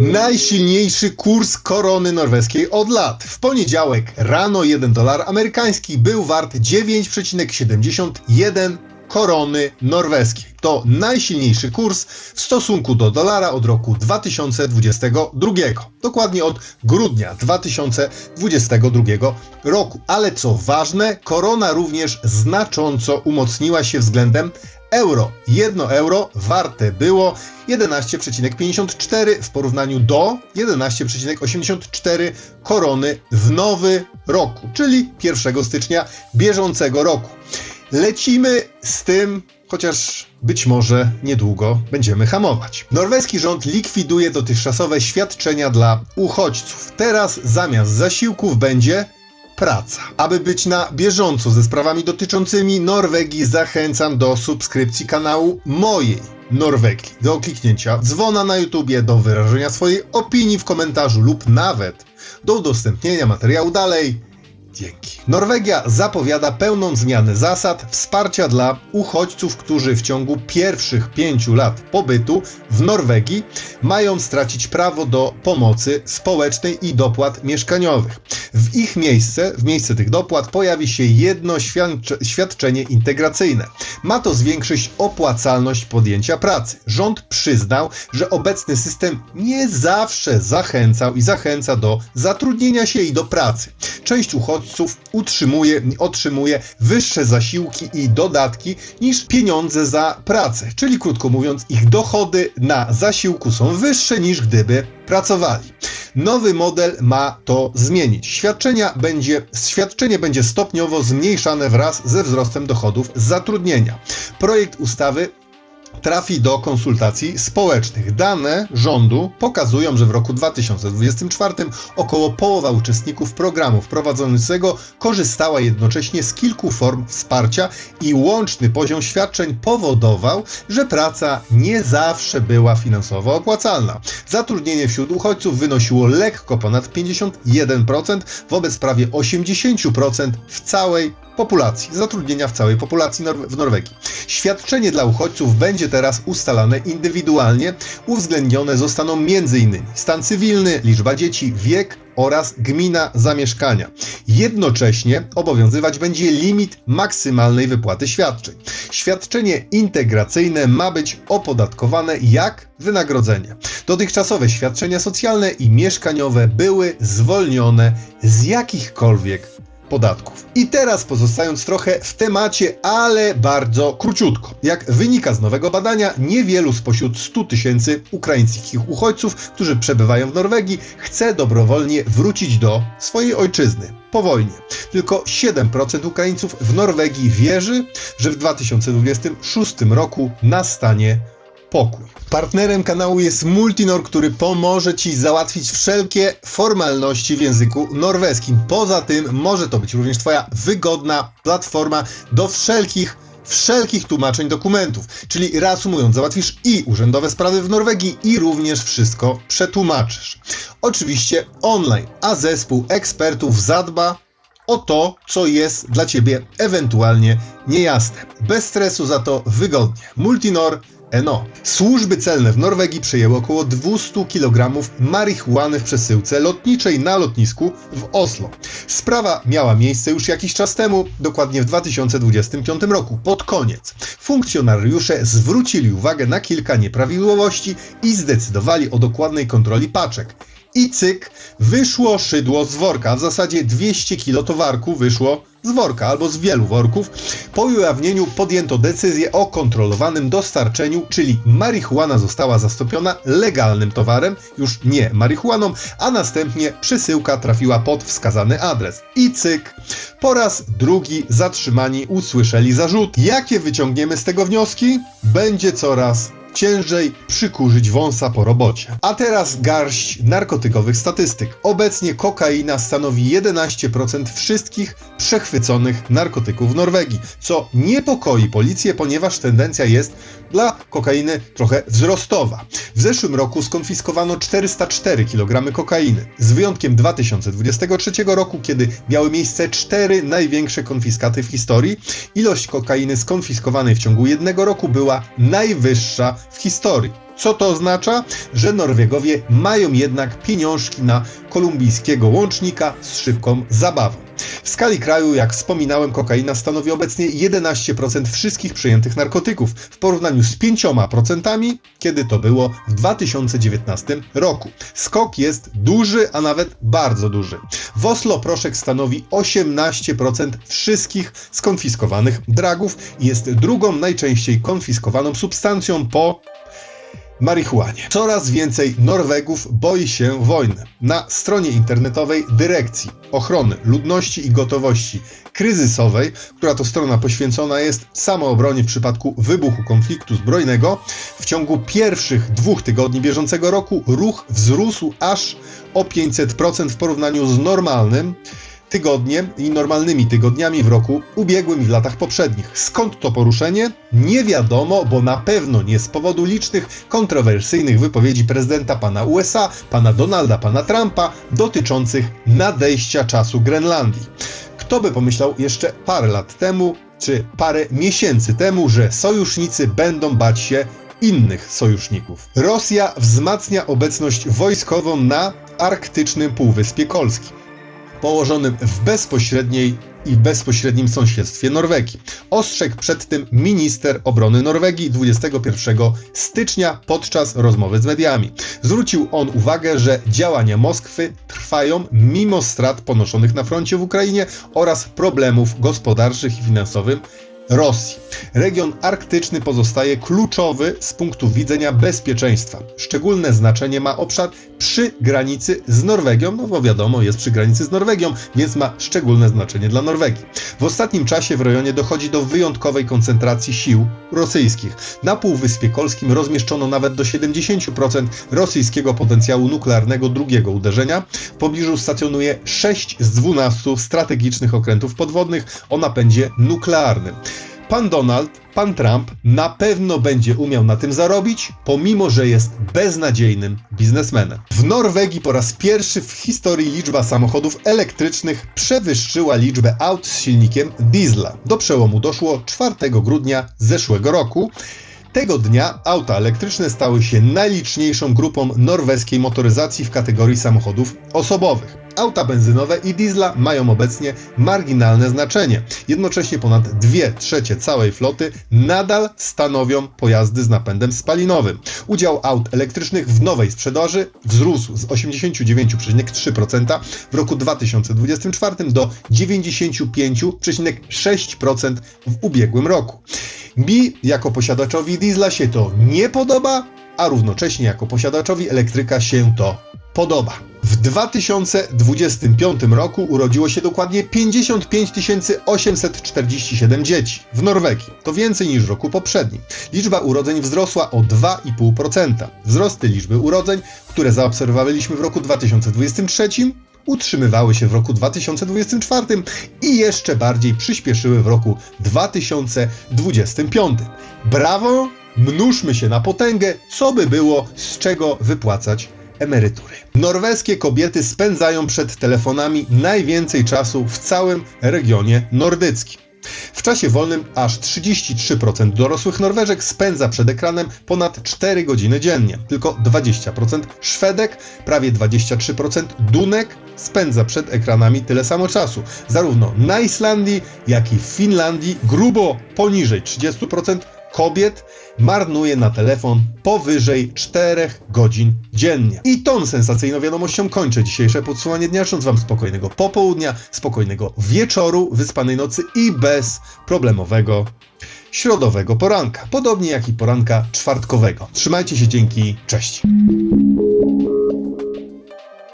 Najsilniejszy kurs korony norweskiej od lat. W poniedziałek rano 1 dolar amerykański był wart 9,71 korony norweskiej. To najsilniejszy kurs w stosunku do dolara od roku 2022. Dokładnie od grudnia 2022 roku. Ale co ważne, korona również znacząco umocniła się względem euro. Jedno euro warte było 11,54 w porównaniu do 11,84 korony w nowy roku, czyli 1 stycznia bieżącego roku. Lecimy z tym, chociaż być może niedługo będziemy hamować. Norweski rząd likwiduje dotychczasowe świadczenia dla uchodźców. Teraz zamiast zasiłków będzie praca. Aby być na bieżąco ze sprawami dotyczącymi Norwegii, zachęcam do subskrypcji kanału mojej Norwegii, do kliknięcia dzwona na YouTubie, do wyrażenia swojej opinii w komentarzu lub nawet do udostępnienia materiału dalej. Dzięki. Norwegia zapowiada pełną zmianę zasad wsparcia dla uchodźców, którzy w ciągu pierwszych pięciu lat pobytu w Norwegii mają stracić prawo do pomocy społecznej i dopłat mieszkaniowych. W ich miejsce, w miejsce tych dopłat pojawi się jedno świadcze- świadczenie integracyjne. Ma to zwiększyć opłacalność podjęcia pracy. Rząd przyznał, że obecny system nie zawsze zachęcał i zachęca do zatrudnienia się i do pracy. Część uchodźców utrzymuje, otrzymuje wyższe zasiłki i dodatki niż pieniądze za pracę. Czyli krótko mówiąc, ich dochody na zasiłku są wyższe niż gdyby pracowali. Nowy model ma to zmienić. Świadczenia będzie, świadczenie będzie stopniowo zmniejszane wraz ze wzrostem dochodów zatrudnienia. Projekt ustawy trafi do konsultacji społecznych. Dane rządu pokazują, że w roku 2024 około połowa uczestników programu wprowadzającego korzystała jednocześnie z kilku form wsparcia i łączny poziom świadczeń powodował, że praca nie zawsze była finansowo opłacalna. Zatrudnienie wśród uchodźców wynosiło lekko ponad 51% wobec prawie 80% w całej populacji, zatrudnienia w całej populacji Nor- w Norwegii. Świadczenie dla uchodźców będzie teraz ustalane indywidualnie. Uwzględnione zostaną m.in. stan cywilny, liczba dzieci, wiek oraz gmina zamieszkania. Jednocześnie obowiązywać będzie limit maksymalnej wypłaty świadczeń. Świadczenie integracyjne ma być opodatkowane jak wynagrodzenie. Dotychczasowe świadczenia socjalne i mieszkaniowe były zwolnione z jakichkolwiek podatków. I teraz pozostając trochę w temacie, ale bardzo króciutko. Jak wynika z nowego badania, niewielu spośród 100 tysięcy ukraińskich uchodźców, którzy przebywają w Norwegii, chce dobrowolnie wrócić do swojej ojczyzny po wojnie. Tylko 7% Ukraińców w Norwegii wierzy, że w 2026 roku nastanie pokój. Partnerem kanału jest Multinor, który pomoże Ci załatwić wszelkie formalności w języku norweskim. Poza tym może to być również Twoja wygodna platforma do wszelkich wszelkich tłumaczeń dokumentów. Czyli reasumując, załatwisz i urzędowe sprawy w Norwegii i również wszystko przetłumaczysz. Oczywiście online, a zespół ekspertów zadba o to, co jest dla Ciebie ewentualnie niejasne. Bez stresu, za to wygodnie. Multinor Eno. Służby celne w Norwegii przejęły około 200 kg marihuany w przesyłce lotniczej na lotnisku w Oslo. Sprawa miała miejsce już jakiś czas temu, dokładnie w 2025 roku, pod koniec. Funkcjonariusze zwrócili uwagę na kilka nieprawidłowości i zdecydowali o dokładnej kontroli paczek. I cyk, wyszło szydło z worka, w zasadzie 200 kg towarku wyszło z worka albo z wielu worków. Po ujawnieniu podjęto decyzję o kontrolowanym dostarczeniu, czyli marihuana została zastąpiona legalnym towarem, już nie marihuaną, a następnie przesyłka trafiła pod wskazany adres. I cyk, po raz drugi zatrzymani usłyszeli zarzut. Jakie wyciągniemy z tego wnioski? Będzie coraz ciężej przykurzyć wąsa po robocie. A teraz garść narkotykowych statystyk. Obecnie kokaina stanowi 11% wszystkich przechwyconych narkotyków w Norwegii, co niepokoi policję, ponieważ tendencja jest dla kokainy trochę wzrostowa. W zeszłym roku skonfiskowano 404 kg kokainy, z wyjątkiem 2023 roku, kiedy miały miejsce cztery największe konfiskaty w historii. Ilość kokainy skonfiskowanej w ciągu jednego roku była najwyższa w historii. Co to oznacza? Że Norwegowie mają jednak pieniążki na kolumbijskiego łącznika z szybką zabawą. W skali kraju, jak wspominałem, kokaina stanowi obecnie 11% wszystkich przyjętych narkotyków w porównaniu z 5%, kiedy to było w 2019 roku. Skok jest duży, a nawet bardzo duży. W Oslo proszek stanowi 18% wszystkich skonfiskowanych dragów i jest drugą najczęściej konfiskowaną substancją po marihuanie. Coraz więcej Norwegów boi się wojny. Na stronie internetowej Dyrekcji Ochrony Ludności i Gotowości Kryzysowej, która to strona poświęcona jest samoobronie w przypadku wybuchu konfliktu zbrojnego, w ciągu pierwszych dwóch tygodni bieżącego roku ruch wzrósł aż o 500% w porównaniu z normalnym tygodniem i normalnymi tygodniami w roku ubiegłym i w latach poprzednich. Skąd to poruszenie? Nie wiadomo, bo na pewno nie z powodu licznych kontrowersyjnych wypowiedzi prezydenta pana USA, pana Donalda, pana Trumpa dotyczących nadejścia czasu Grenlandii. Kto by pomyślał jeszcze parę lat temu, czy parę miesięcy temu, że sojusznicy będą bać się innych sojuszników. Rosja wzmacnia obecność wojskową na arktycznym Półwyspie Kolskim położonym w bezpośredniej i bezpośrednim sąsiedztwie Norwegii. Ostrzegł przed tym minister obrony Norwegii 21 stycznia podczas rozmowy z mediami. Zwrócił on uwagę, że działania Moskwy trwają mimo strat ponoszonych na froncie w Ukrainie oraz problemów gospodarczych i finansowych Rosji. Region arktyczny pozostaje kluczowy z punktu widzenia bezpieczeństwa. Szczególne znaczenie ma obszar przy granicy z Norwegią, no bo wiadomo, jest przy granicy z Norwegią, więc ma szczególne znaczenie dla Norwegii. W ostatnim czasie w rejonie dochodzi do wyjątkowej koncentracji sił rosyjskich. Na Półwyspie Kolskim rozmieszczono nawet do 70% rosyjskiego potencjału nuklearnego drugiego uderzenia. W pobliżu stacjonuje 6 z 12 strategicznych okrętów podwodnych o napędzie nuklearnym. Pan Donald, pan Trump na pewno będzie umiał na tym zarobić, pomimo że jest beznadziejnym biznesmenem. W Norwegii po raz pierwszy w historii liczba samochodów elektrycznych przewyższyła liczbę aut z silnikiem diesla. Do przełomu doszło 4 grudnia zeszłego roku. Tego dnia auta elektryczne stały się najliczniejszą grupą norweskiej motoryzacji w kategorii samochodów osobowych. Auta benzynowe i diesla mają obecnie marginalne znaczenie. Jednocześnie ponad 2 trzecie całej floty nadal stanowią pojazdy z napędem spalinowym. Udział aut elektrycznych w nowej sprzedaży wzrósł z 89,3% w roku 2024 do 95,6% w ubiegłym roku. Mi jako posiadaczowi diesla się to nie podoba, a równocześnie jako posiadaczowi elektryka się to podoba. W 2025 roku urodziło się dokładnie 55 847 dzieci w Norwegii. To więcej niż w roku poprzednim. Liczba urodzeń wzrosła o 2,5%. Wzrosty liczby urodzeń, które zaobserwowaliśmy w roku 2023, utrzymywały się w roku 2024 i jeszcze bardziej przyspieszyły w roku 2025. Brawo! Mnóżmy się na potęgę, co by było z czego wypłacać emerytury. Norweskie kobiety spędzają przed telefonami najwięcej czasu w całym regionie nordyckim. W czasie wolnym aż 33% dorosłych Norweżek spędza przed ekranem ponad 4 godziny dziennie. Tylko 20% Szwedek, prawie 23% Dunek spędza przed ekranami tyle samo czasu. Zarówno na Islandii, jak i w Finlandii grubo poniżej 30% kobiet marnuje na telefon powyżej 4 godzin dziennie. I tą sensacyjną wiadomością kończę dzisiejsze podsumowanie dnia, życząc Wam spokojnego popołudnia, spokojnego wieczoru, wyspanej nocy i bez problemowego środowego poranka. Podobnie jak i poranka czwartkowego. Trzymajcie się, dzięki, cześć.